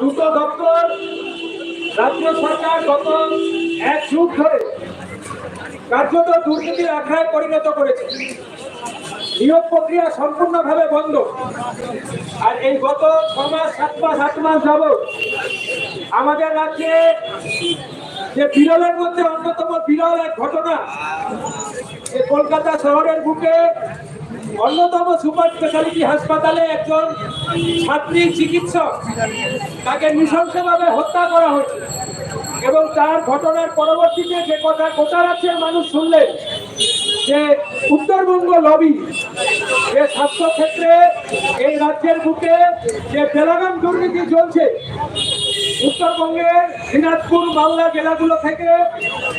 দুটো দপ্তর, রাজ্য সরকার গত এক যুগ ধরে কার্যত দুর্নীতির আখড়ায় পরিণত করেছে, নিয়োগ প্রক্রিয়া সম্পূর্ণভাবে বন্ধ। আর এই গত ছ মাস সাত মাস আট মাস যাবৎ আমাদের রাজ্যে যে বিরলের মধ্যে অন্যতম বিরল এক ঘটনা, যে কলকাতা শহরের বুকে অন্যতম সুপার স্পেশালিটি হাসপাতালে একজন ছাত্রী চিকিৎসক? তাকে নৃশংসভাবে হত্যা করা হয়েছে। এবং তার ঘটনার পরবর্তীতে যে কথা গোটা রাজ্যের মানুষ শুনলেন যে উত্তরবঙ্গ লবি যে স্বাস্থ্য ক্ষেত্রে এই রাজ্যের বুকে যে বেলাগাম দুর্নীতি চলছে উত্তরবঙ্গের দিনাজপুর, মালদা জেলাগুলো থেকে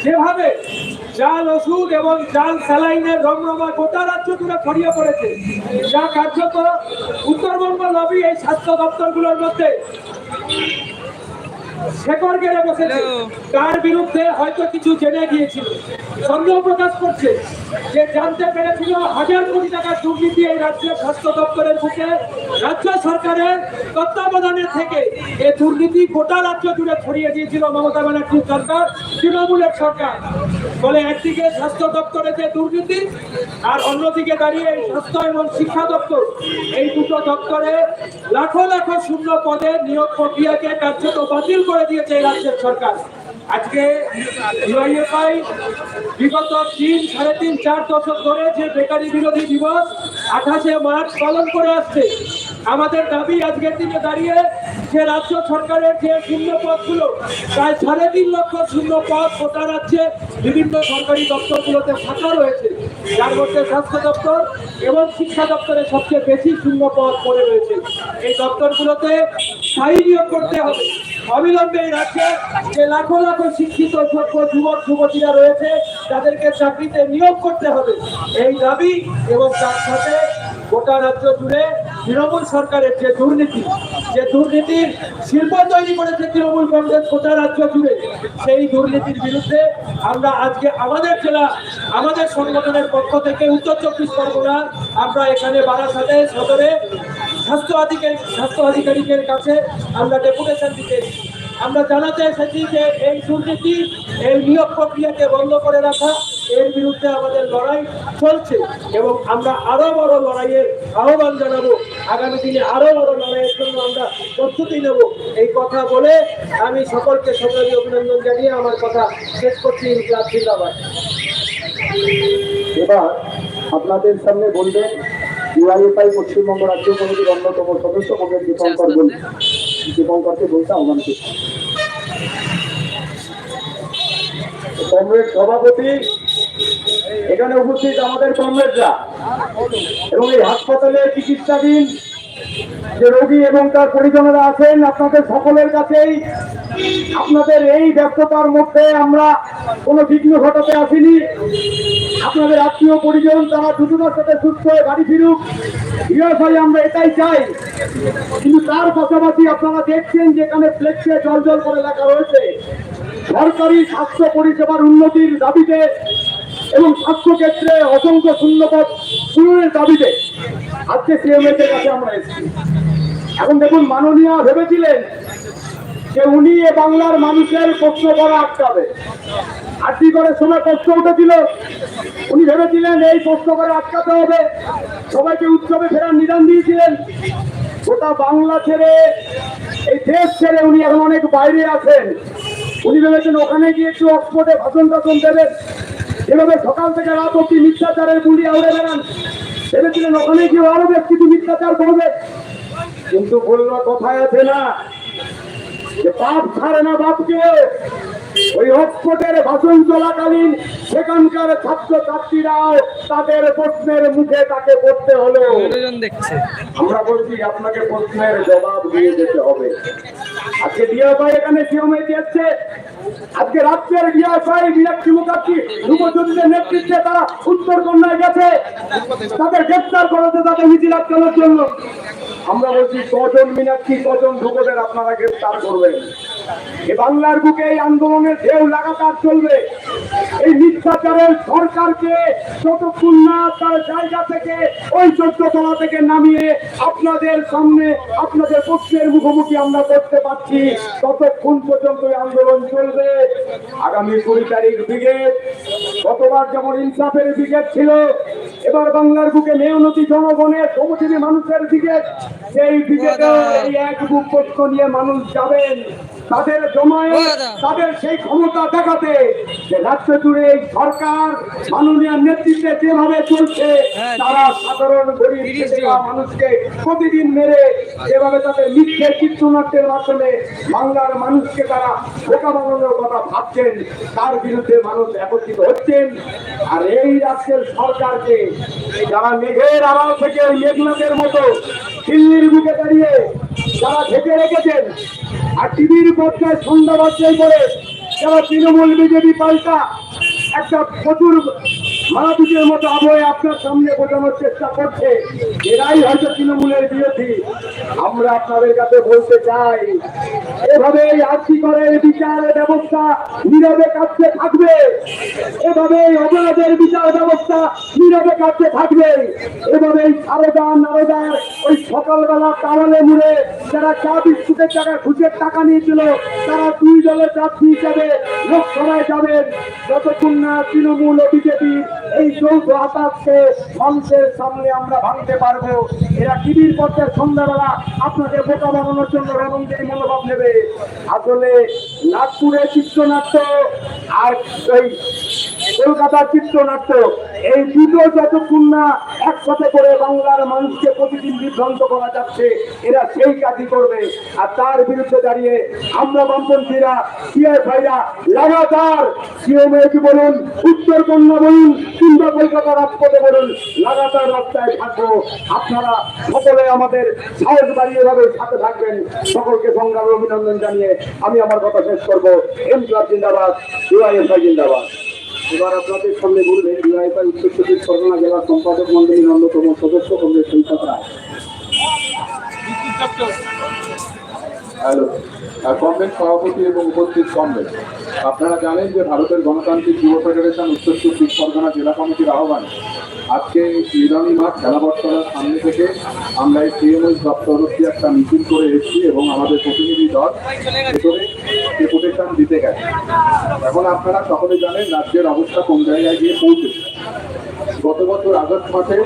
যেভাবে চাল ওষুধ এবং চাল স্যালাইনের রমরমা গোটা রাজ্য জুড়ে ছড়িয়ে পড়েছে, যা কার্যত উত্তরবঙ্গ লবি এই স্বাস্থ্য দপ্তরগুলোর মধ্যে শেকড় গেড়ে বসেছে। তার বিরুদ্ধে হয়তো কিছু জেনে গিয়েছিল। সন্দেহ প্রকাশ করছে যে জানতে পেরেছিল হাজার কোটি টাকার দুর্নীতি এই রাজ্যের স্বাস্থ্য দপ্তরের বুকে। রাজ্য সরকারের তত্ত্বাবধানের থেকে এই দুর্নীতি গোটা রাজ্য জুড়ে ছড়িয়ে দিয়েছিল মমতা ব্যানার্জির সরকার তৃণমূলের সরকার। ফলে একদিকে স্বাস্থ্য দপ্তরে যে দুর্নীতি আর অন্যদিকে দাঁড়িয়ে এই স্বাস্থ্য এবং শিক্ষা দপ্তর। এই দুটো দপ্তরে লাখো লাখো শূন্য পদে নিয়োগ প্রক্রিয়াকে কার্যত বাতিল করে দিয়েছে এই রাজ্যের সরকার। আজকে বিগত তিন, সাড়ে তিন, চার দশক ধরে যে বেকারি বিরোধী দিবস আঠাশে মার্চ পালন করে আসছে, আমাদের দাবি আজকের দিনে দাঁড়িয়ে যে রাজ্য সরকারের যে শূন্য পদগুলো, প্রায় সাড়ে তিন লক্ষ শূন্য পদ গোটা রাজ্যে বিভিন্ন সরকারি দপ্তরগুলোতে ফাঁকা রয়েছে। যার মধ্যে স্বাস্থ্য দপ্তর এবং শিক্ষা দপ্তরে সবচেয়ে বেশি শূন্য পদ পড়ে রয়েছে। এই দপ্তরগুলোতে স্থায়ী নিয়োগ করতে হবে। অবিলম্বে এই রাজ্যে যে লাখো লাখো শিক্ষিত যোগ্য যুবক, যুবতীরা রয়েছে, তাদেরকে চাকরিতে নিয়োগ করতে হবে। এই দাবি এবং তার সাথে গোটা রাজ্য জুড়ে তৃণমূল সরকারের যে দুর্নীতি, যে দুর্নীতির শিল্প তৈরি করেছে তৃণমূল কংগ্রেস গোটা রাজ্য জুড়ে, সেই দুর্নীতির বিরুদ্ধে আমরা আজকে আমাদের জেলা, আমাদের সংগঠনের পক্ষ থেকে উত্তর চব্বিশ পরগনা, আমরা এখানে বারাসাতে সদরে স্বাস্থ্য আধিকারিক, স্বাস্থ্য আধিকারিকের কাছে আমরা ডেপুটেশন দিতে আমরা জানাতে এসেছি যে এই দুর্নীতি, এই নিয়োগ প্রক্রিয়াকে বন্ধ করে রাখা, এর বিরুদ্ধে আমাদের লড়াই চলছে এবং আমরা আরও বড় লড়াইয়ের আহ্বান জানাব। আগামী দিনে আরও বড় লড়াইয়ের জন্য আমরা প্রস্তুতি নেব। এই কথা বলে আমি সকলকে সকলে অভিনন্দন জানিয়ে আমার কথা শেষ করছি। ইনকলাব জিন্দাবাদ এবার আপনাদের সামনে বলবেন ইউআইএফআই পশ্চিমবঙ্গ রাজ্য কমিটির অন্যতম সদস্য কমরেড দীপঙ্কর বল দীপঙ্করকে বলতে আহ্বান করছি। কমরেড সভাপতি এখানে উপস্থিত আমাদের কংগ্রেসরা। এবং এই হাসপাতালে চিকিৎসাধীন যে রোগী এবং তার পরিজনেরা আছেন, আপনাদের সকলের কাছেই আপনাদের এই ব্যস্ততার মধ্যে আমরা কোনো বিঘ্ন ঘটাতে আসিনি। আপনাদের আত্মীয় পরিজন তারা দুজনের সাথে সুস্থ হয়ে বাড়ি ফিরুক। বিরসাই আমরা এটাই চাই। কিন্তু তার পাশাপাশি আপনারা দেখছেন যে এখানে ফ্লেক্সে জল জল করে লেখা রয়েছে। সরকারি স্বাস্থ্য পরিষেবার উন্নতির দাবিতে এবং স্বাস্থ্য ক্ষেত্রে অসংখ্য শূন্যপদ পূরণের দাবিতে আজকে সিএমএস এর কাছে আমরা এসেছি। এখন দেখুন মাননীয় ভেবেছিলেন যে উনি এ বাংলার মানুষের প্রশ্ন করা আটকাবে। আটটি করে সময় প্রশ্ন উঠেছিল? উনি ভেবেছিলেন এই প্রশ্ন করে আটকাতে হবে। সবাইকে উৎসবে ফেরার নিদান দিয়েছিলেন। গোটা বাংলা ছেড়ে, এই দেশ ছেড়ে উনি এখন অনেক বাইরে আছেন। উনি ভেবেছেন ওখানে গিয়ে একটু অক্সফোর্ডে ভাষণ টাষণ দেবেন। এভাবে সকাল থেকে রাত অব্দি মিথ্যাচারের গুলি আউড়ে বেড়ান ভেবেছিলেন ওখানে গিয়ে আরও মিথ্যাচার করবে? কিন্তু বলল কথায় আছে না যে বাপ ছাড়ে না বাপকে। ওই অক্সফোর্ডের ভাষণ চলাকালীন সেখানকার ছাত্র ছাত্রীরাও তাদের প্রশ্নের মুখে তাকে পড়তে হলো। দেখছে। আমরা বলছি আপনাকে প্রশ্নের জবাব দিয়ে যেতে হবে। আজকে ডিএফআই এখানে সিএমএ দিয়েছে আজকে রাজ্যের ডিএফআই মীনাক্ষী মুখার্জি। যুবজ্যোতিদের নেতৃত্বে তারা উত্তর কন্যায় গেছে। তাদের গ্রেপ্তার করেছে তাদের মিছিল আটকানোর জন্য আমরা বলছি, কজন মীনাক্ষী, কজন ধ্রুবদের আপনারা গ্রেপ্তার করবেন? এ বাংলার বুকে এই আন্দোলনের ঢেউ লাগাতার চলবে। এই মিথ্যাচারের সরকারকে যতক্ষণ না তার জায়গা থেকে, ওই চোদ্দ তলা থেকে নামিয়ে আপনাদের সামনে, আপনাদের পক্ষের মুখোমুখি আমরা করতে পারছি, ততক্ষণ পর্যন্ত এই আন্দোলন চলবে। আগামী কুড়ি তারিখ ব্রিগেড গতবার যেমন ইনসাফের ব্রিগেড ছিল এবার বাংলার বুকে মেয়নতি জনগণের শ্রমজীবী মানুষের দিকে সেই ব্রিগেডে এই এক বুক পক্ষ নিয়ে মানুষ যাবেন। তাদের জমায়েত তাদের সেই ক্ষমতা দেখাতে যে রাজ্য জুড়ে এই সরকার মাননীয় নেতৃত্বে যেভাবে চলছে তারা সাধারণ গরিব মানুষকে প্রতিদিন মেরে যেভাবে তাদের মিথ্যে চিত্রনাট্যের মাধ্যমে বাংলার মানুষকে তারা বোকা বানানোর কথা ভাবছেন তার বিরুদ্ধে মানুষ একত্রিত হচ্ছেন। আর এই রাজ্যের সরকারকে যারা মেঘের আড়াল থেকে মেঘনাথের মতো দিল্লির বুকে দাঁড়িয়ে যারা ঢেকে রেখেছেন আর টিভির পর্যায়ে সন্ধ্যা বাচ্চাই করে যারা তৃণমূল বিজেপি পাল্টা একটা প্রচুর মারাপিটের মতো আবহে আপনার সামনে বোঝানোর চেষ্টা করছে। এরাই হয়তো তৃণমূলের বিরোধী। আমরা আপনাদের কাছে বলতে চাই এভাবে আর্থিক বিচারের ব্যবস্থা নীরবে কাটতে থাকবে? এভাবে অপরাধের বিচার ব্যবস্থা নীরবে কাটতে থাকবে? এভাবে সারদা নারদার ওই সকালবেলা তাওয়ালে মুড়ে যারা চা বিস্কুটের টাকা ঘুষের টাকা নিয়েছিল, তারা দুই দলের প্রার্থী হিসাবে লোকসভায় যাবেন। যতক্ষণ না তৃণমূল ও বিজেপি এই যৌথ মানুষের সামনে আমরা ভাঙতে পারব। এরা টিভির পর্যায়ে সন্ধ্যাবেলা আপনাদের বোকা বানানোর জন্য রণঞ্জয়ী মনোভাব নেবে। আসলে নাগপুরে চিত্রনাট্য আর ওই কলকাতার চিত্রনাট্য এই দুটো যতক্ষণ না একসাথে করে বাংলার মানুষকে প্রতিদিন বিভ্রান্ত করা যাচ্ছে, এরা সেই কাজই করবে। আর তার বিরুদ্ধে দাঁড়িয়ে আমরা বামপন্থীরা, সিআই ভাইরা লাগাতার সিএমএকে বলুন উত্তরকন্যা বলুন, কিংবা কলকাতা রাজপথে বলুন, লাগাতার রাস্তায় থাকব। আপনারা সকলে আমাদের সাহস বাড়িয়ে ভাবে সাথে থাকবেন। সকলকে সংগ্রামে অভিনন্দন জানিয়ে আমি আমার কথা শেষ করব। এম ক্লাব জিন্দাবাদ ইউআইএফআই জিন্দাবাদ। এবার আপনাদের সামনে বলবেন ইউআইএফআই উত্তর চব্বিশ পরগনা জেলা সম্পাদক মন্ডলীর অন্যতম সদস্য কংগ্রেস সৈকত রায় হ্যালো কংগ্রেস সভাপতি এবং উপস্থিত কংগ্রেস, আপনারা জানেন যে ভারতের গণতান্ত্রিক যুব ফেডারেশন উত্তর চব্বিশ পরগনা জেলা কমিটির আহ্বানে। আজকে ইরানি মাঠ খেলাবটতলার সামনে থেকে আমরা এই সিএমএস দপ্তর একটা মিছিল করে এসেছি এবং আমাদের প্রতিনিধি দল ভেতরে ডেপুটেশন দিতে গেছে। এখন আপনারা সকলে জানেন রাজ্যের অবস্থা কোন জায়গায় গিয়ে পৌঁছেছে। গত বছর আগস্ট মাসে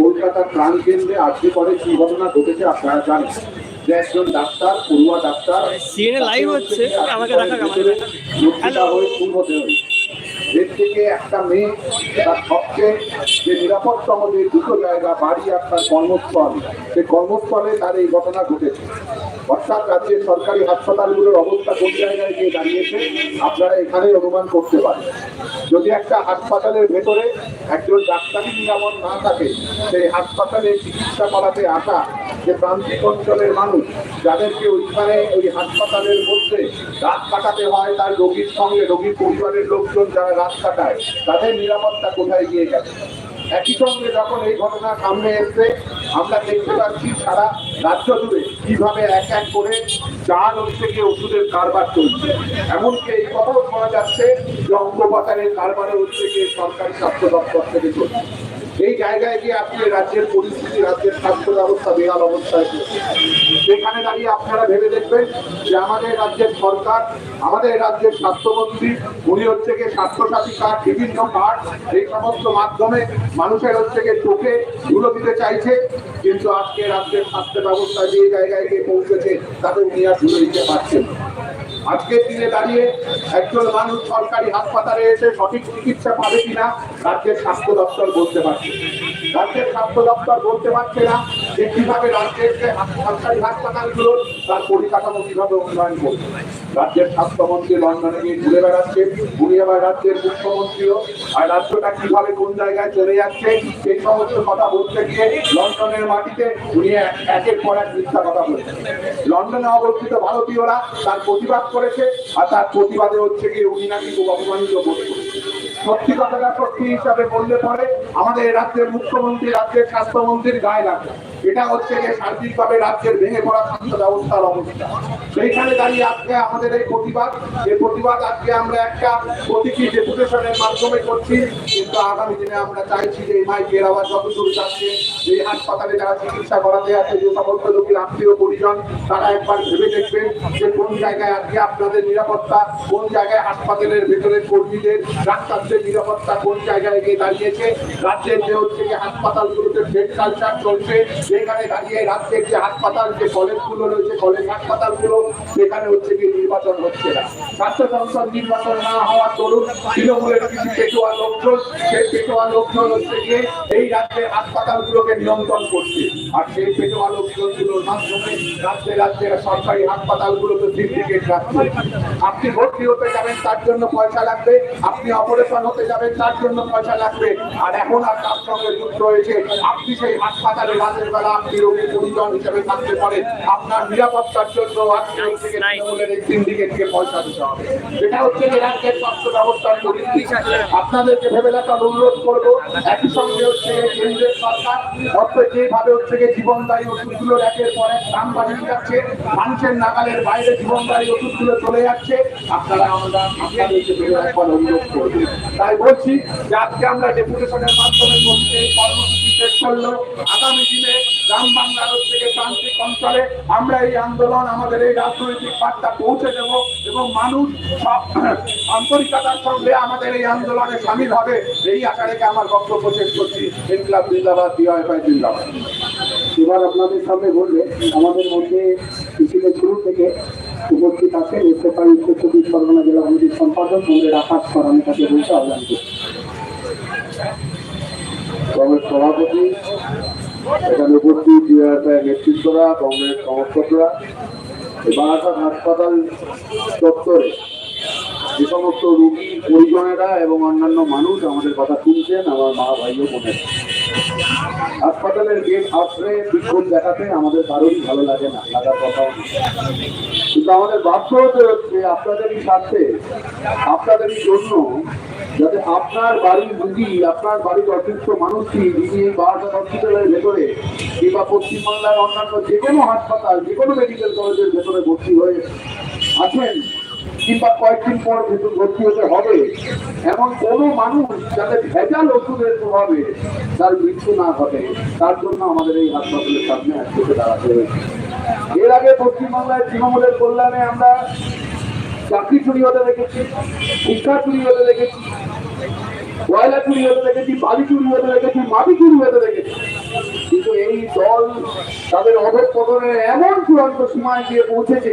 কলকাতার প্রাণ কেন্দ্রে আজকে পরে কি ঘটনা ঘটেছে আপনারা জানেন। যে একজন ডাক্তার পড়ুয়া ডাক্তার লাইভ হচ্ছে, আমাকে দেখা হয়ে খুন হতে হয়েছে। থেকে একটা মেয়ে তার সবচেয়ে যে নিরাপত্তম যে দুটো জায়গা বাড়ি আর কর্মস্থল। সেই কর্মস্থলে তার এই ঘটনা ঘটেছে। অর্থাৎ রাজ্যের সরকারি হাসপাতালগুলোর অবস্থা কোন জায়গায় গিয়ে দাঁড়িয়েছে, আপনারা এখানে অনুমান করতে পারেন। যদি একটা হাসপাতালের ভেতরে একজন ডাক্তারি নিরাপদ না থাকে, সেই হাসপাতালে চিকিৎসা করাতে আসা যে প্রান্তিক অঞ্চলের মানুষ যাদেরকে ওইখানে ওই হাসপাতালের মধ্যে রাত কাটাতে হয়, তার রোগীর সঙ্গে, রোগীর পরিবারের লোকজন যারা রাত কাটায়, তাদের নিরাপত্তা কোথায় গিয়ে গেছে? একই সঙ্গে যখন এই ঘটনা সামনে এসছে, আমরা দেখতে পাচ্ছি সারা রাজ্য জুড়ে কীভাবে এক এক করে হচ্ছে গিয়ে ওষুধের কারবার চলছে। এমনকি এই কথাও শোনা যাচ্ছে যে অঙ্গপাতারের কারবারে হচ্ছে গিয়ে সরকারি স্বাস্থ্য দপ্তর থেকে চলছে। জায়গায় গিয়ে আপনি রাজ্যের পরিস্থিতি, রাজ্যের স্বাস্থ্য ব্যবস্থা, বেহাল অবস্থায় সেখানে দাঁড়িয়ে আপনারা ভেবে দেখবেন যে আমাদের রাজ্যের সরকার, আমাদের রাজ্যের স্বাস্থ্যমন্ত্রী, উনি হচ্ছে গিয়ে স্বাস্থ্যসাথী কার্ড, বিভিন্ন কার্ড, এই সমস্ত মাধ্যমে মানুষের হচ্ছে গিয়ে চোখে ধুলো দিতে চাইছে কিন্তু আজকে রাজ্যের স্বাস্থ্য ব্যবস্থা যে জায়গায় গিয়ে পৌঁছেছে, তাদের উনি আর ধুলো দিতে পারছেন। আজকের দিনে দাঁড়িয়ে একজন মানুষ সরকারি হাসপাতালে এসে সঠিক চিকিৎসা পাবে কিনা, রাজ্যের স্বাস্থ্য দপ্তর বলতে পারছে রাজ্যের স্বাস্থ্য দপ্তর বলতে পারছে না যে কীভাবে রাজ্যের সরকারি হাসপাতালগুলোর তার পরিকাঠামো কীভাবে উন্নয়ন করবে। রাজ্যের স্বাস্থ্যমন্ত্রী লন্ডনে গিয়ে ঘুরে বেড়াচ্ছে। উনি আবার রাজ্যের মুখ্যমন্ত্রীও। আর রাজ্যটা কীভাবে কোন জায়গায় চলে যাচ্ছে, সেই সমস্ত কথা বলতে গিয়ে লন্ডনের মাটিতে উনি এক- একের পর এক মিথ্যা কথা বলছেন। লন্ডনে অবস্থিত ভারতীয়রা তার প্রতিবাদ করেছে, আর তার প্রতিবাদে হচ্ছে গিয়ে উনি নাকি খুব অপমানিত বোধ সত্যি কথাটা সত্যি হিসাবে বললে পরে আমাদের রাজ্যের মুখ্যমন্ত্রী, রাজ্যের স্বাস্থ্যমন্ত্রীর গায়ে লাগে এটা হচ্ছে যে সার্বিকভাবে রাজ্যের ভেঙে পড়া স্বাস্থ্য ব্যবস্থার অবস্থা। সেইখানে দাঁড়িয়ে আজকে আমাদের এই প্রতিবাদ। এই প্রতিবাদ আজকে আমরা একটা প্রতীকী ডেপুটেশনের মাধ্যমে করছি। কিন্তু আগামী দিনে আমরা চাইছি যে এই মাইকের আবার যত দূর যাচ্ছে, এই হাসপাতালে যারা চিকিৎসা করাতে আছে, যে সমস্ত রোগীর আত্মীয় পরিজন, তারা একবার ভেবে দেখবেন যে কোন জায়গায় আজকে আপনাদের নিরাপত্তা, কোন জায়গায় হাসপাতালের ভেতরে কর্মীদের, ডাক্তারদের নিরাপত্তা কোন জায়গায় গিয়ে দাঁড়িয়েছে। রাজ্যের যে হচ্ছে যে হাসপাতালগুলোতে বেড কালচার চলছে সেখানে দাঁড়িয়ে রাজ্যের যে হাসপাতাল, যে কলেজগুলো রয়েছে, কলেজ হাসপাতালগুলো, সেখানে হচ্ছে কি নির্বাচন হচ্ছে না। স্বাস্থ্য সংসদ নির্বাচন না হওয়ার দরুন তৃণমূলের কিছু পেটোয়া লোকজন, সেই পেটোয়া লোকজন হচ্ছে গিয়ে এই রাজ্যের হাসপাতালগুলোকে নিয়ন্ত্রণ করছে। আর সেই পেটোয়া লোকজনগুলোর মাধ্যমে রাজ্যে রাজ্যের সরকারি হাসপাতালগুলোতে সিন্ডিকেট রাখছে। আপনি ভর্তি হতে যাবেন, তার জন্য পয়সা লাগবে। আপনি অপারেশন হতে যাবেন, তার জন্য পয়সা লাগবে। আর এখন আর তার সঙ্গে যুক্ত হয়েছে, আপনি সেই হাসপাতালে বেলা আপনি রোগীর পরিজন হিসেবে থাকতে পারেন আপনার নিরাপত্তার জন্য হচ্ছে গিয়ে তৃণমূলের এই সিন্ডিকেটকে পয়সা দিতে হবে। এটা হচ্ছে যে রাজ্যের স্বাস্থ্য ব্যবস্থার পরিস্থিতি। আপনাদেরকে ভেবে দেখার অনুরোধ করব একই সঙ্গে হচ্ছে কেন্দ্রের সরকার অর্থ যেভাবে হচ্ছে জীবনদায়ী ওষুধগুলো একের পর এক দাম বাড়িয়ে যাচ্ছে মানুষের নাগালের বাইরে জীবনদায়ী ওষুধগুলো চলে যাচ্ছে। আপনারা আমরা আপনাদেরকে ভেবে রাখবার অনুরোধ করব। তাই বলছি যে আজকে আমরা ডেপুটেশনের মাধ্যমে কর্মসূচি শেষ করল। আগামী দিনে গ্রাম বাংলার থেকে প্রান্তিক অঞ্চলে আমরা এই আন্দোলন, আমাদের এই রাজনৈতিক বার্তা পৌঁছে দেব এবং মানুষ সব আন্তরিকতার সঙ্গে আমাদের এই আন্দোলনে সামিল হবে। এই আশা রেখে আমার বক্তব্য শেষ করছি? ইনকলাব জিন্দাবাদ, ডিওয়াইফাই জিন্দাবাদ। এবার আপনাদের সামনে বলবে, আমাদের মধ্যে মিছিলের শুরু থেকে উপস্থিত আছেন ইস্তেফার উত্তর চব্বিশ পরগনা জেলা কমিটির সম্পাদক কংগ্রেস আকাশ করার কাছে বলতে আহ্বান করছি। সভাপতি এখানে উপস্থিত নেতৃত্বরা, কংগ্রেস সমর্থকরা বারাসাত হাসপাতাল চত্বরে যে সমস্ত রোগী, পরিজনেরা এবং অন্যান্য মানুষ আমাদের কথা শুনছেন, আমার মা, ভাই ও হাসপাতালের গেট আশ্রয়ে বিক্ষোভ দেখাতে আমাদের কারোরই ভালো লাগে না, লাগার কথাও কিন্তু আমাদের হতে হচ্ছে আপনাদেরই স্বার্থে, আপনাদেরই জন্য যাতে আপনার বাড়ির রুগী, আপনার বাড়ির অসুস্থ মানুষটি যিনি এই হসপিটালের ভেতরে কিংবা পশ্চিমবাংলার অন্যান্য যে কোনো হাসপাতাল, যে কোনো মেডিকেল কলেজের ভেতরে ভর্তি হয়ে আছেন কিংবা কয়েকদিন পর ভেতর ভর্তি হতে হবে, এমন কোনো মানুষ যাতে ভেজাল ওষুধের প্রভাবে তার মৃত্যু না ঘটে, তার জন্য আমাদের এই হাসপাতালের সামনে একসাথে দাঁড়াতে হয়েছে। এর আগে পশ্চিমবাংলায় তৃণমূলের কল্যাণে আমরা চাকরি চুরি হতে দেখেছি, শিক্ষা চুরি হতে দেখেছি, কয়লা চুরি হতে দেখেছি, বালি চুরি হতে দেখেছি, মাটি চুরি হতে দেখেছি। কিন্তু এই দল তাদের অধঃপতনের এমন চূড়ান্ত সীমায় গিয়ে পৌঁছেছে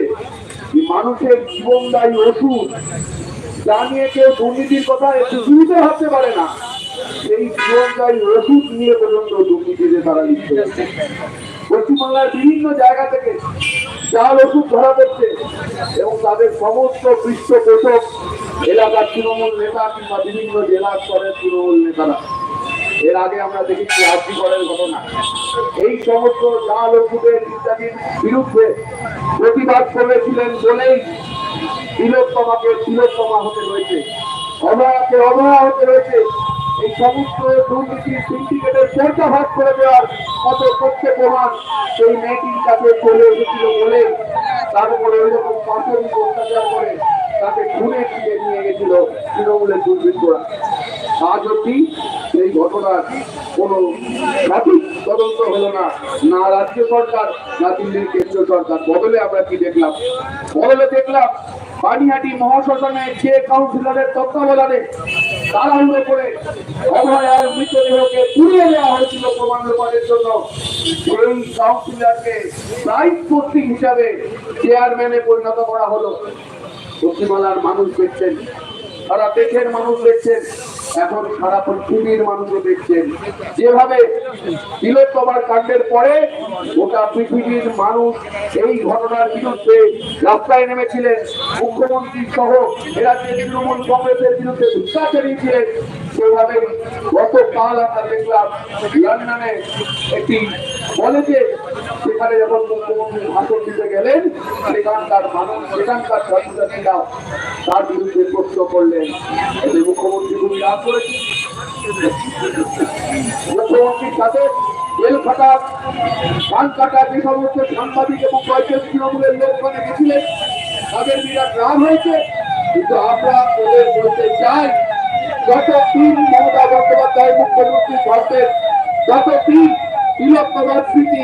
মানুষের জীবনদায়ী ওষুধ যা নিয়ে কেউ দুর্নীতির কথা পৃথিবীতে ভাবতে পারে না, সেই জীবনদায়ী ওষুধ নিয়ে পর্যন্ত দুর্নীতিতে তারা হচ্ছে পশ্চিমবাংলার বিভিন্ন জায়গা থেকে জাল ওষুধ ধরা পড়ছে এবং তাদের সমস্ত পৃষ্ঠপোষক এলাকার তৃণমূল নেতা কিংবা বিভিন্ন জেলা স্তরের তৃণমূল নেতারা। এর আগে আমরা দেখেছি আর্থিকরের ঘটনা। এই সমস্ত জাল ওষুধের ইত্যাদির বিরুদ্ধে প্রতিবাদ করেছিলেন বলেই তিলোত্তমাকে তিলোত্তমা হতে রয়েছে অভয়াকে অভয়া হতে হয়েছে। এই সমস্ত দুর্নীতি সিন্ডিকেটের পর্দাভাস করে দেওয়ার কত তথ্য প্রমাণ সেই মেয়েটির কাছে চলে এসেছিল বলে তার ওই রকম পাশবিক অত্যাচার করে তাকে খুনে ফিরে নিয়ে গেছিল তৃণমূলের দুর্বৃত্তরা। আজ অব্দি এই ঘটনার কোনো সঠিক তদন্ত হলো না। না রাজ্য সরকার, না দিল্লির কেন্দ্রীয় সরকার। বদলে আমরা কি দেখলাম? বদলে দেখলাম পানিহাটি মহাশ্মশানে যে কাউন্সিলরের তত্ত্বাবধানে তাড়াহুড়ো করে অভয়ার মৃতদেহকে পুড়িয়ে দেওয়া হয়েছিল প্রমাণ লোপাটের জন্য। কাউন্সিলরকে প্রাইজ কর্তৃক হিসাবে চেয়ারম্যানে পরিণত করা হলো। পশ্চিমবাংলার মানুষ দেখছেন তারা দেশের মানুষ দেখছেন। এখন সারা পৃথিবীর মানুষও দেখছেন। যেভাবে তিলোত্তমার কাণ্ডের পরে গোটা পৃথিবীর মানুষ এই ঘটনার বিরুদ্ধে রাস্তায় নেমেছিলেন। মুখ্যমন্ত্রী সহ এরাজ্যের তৃণমূল কংগ্রেসের বিরুদ্ধে ভিক্ষা চালিয়েছিলেন, সেভাবে গতকাল আমরা দেখলাম লন্ডনে একটি কলেজে সেখানে যখন মুখ্যমন্ত্রী ভাষণ দিতে গেলেন, সেখানকার মানুষ, সেখানকার ছাত্রছাত্রীরা তার বিরুদ্ধে প্রশ্ন করলেন। খুবই রাগ মুখ্যমন্ত্রীর সাথে রেল খাটা, ধান কাটা যে সমস্ত সাংবাদিক এবং কয়েকজন তৃণমূলের লোক ওখানে গেছিলেন, তাদের বিরাট রাগ হয়েছে। কিন্তু আমরা ওদের বলতে চাই, যতদিন মমতা বন্দ্যোপাধ্যায় মুখ্যমন্ত্রী থাকবেন যতদিন তিলকনগর স্মৃতি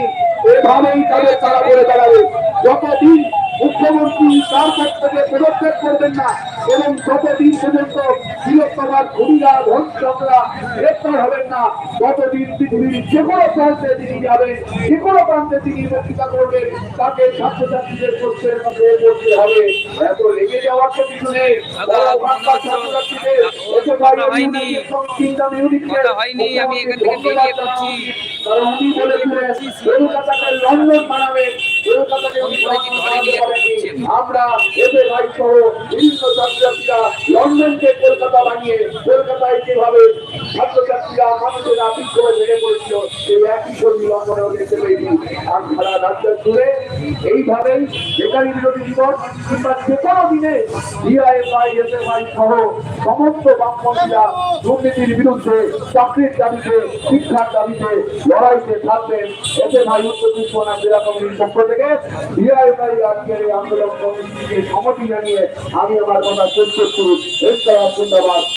এভাবেই তাদের তারা করে দাঁড়াবে যতদিন মুখ্যমন্ত্রী তার কাছ থেকে পদক্ষেপ করবেন না, এবং যতদিন পর্যন্ত গ্রেপ্তার হবেন না। পৃথিবীর যে কোনো প্রান্তে তিনি যাবেন যে কোনো প্রান্তে তিনি বক্তৃতা করবেন। তাকে ছাত্রছাত্রীদের প্রশ্নের মধ্যে হবে। এত যাওয়ার তো কিছু নেই। কারণ উনি বলেছিলেন কলকাতাকে লন্ডন বানাবেন। আমরা ভাই সহ বিভিন্ন ছাত্রছাত্রীরা লন্ডনকে কলকাতা বানিয়ে কলকাতায় যেভাবে ছাত্রছাত্রীরা মানুষেরা বিক্ষোভে ভেঙে পড়েছিল, সেই একই ছবি লন্ডনেও দেখতে পেয়েছি আর জুড়ে এইভাবেই বেকারি বিরোধী দিবস, কিংবা যে কোনো দিনে ডিআইএফআই এসএফআই সহ সমস্ত বামপন্থীরা দুর্নীতির বিরুদ্ধে, চাকরির দাবিতে, শিক্ষার দাবিতে লড়াইতে থাকবেন। ভাই উত্তর পরগনা জেলা কমিটির পক্ষ থেকে ডিআইএফআই আজকের এই আন্দোলন কমিটিকে সমতি জানিয়ে আমি আমার কথা শেষ করছি। ধন্যবাদ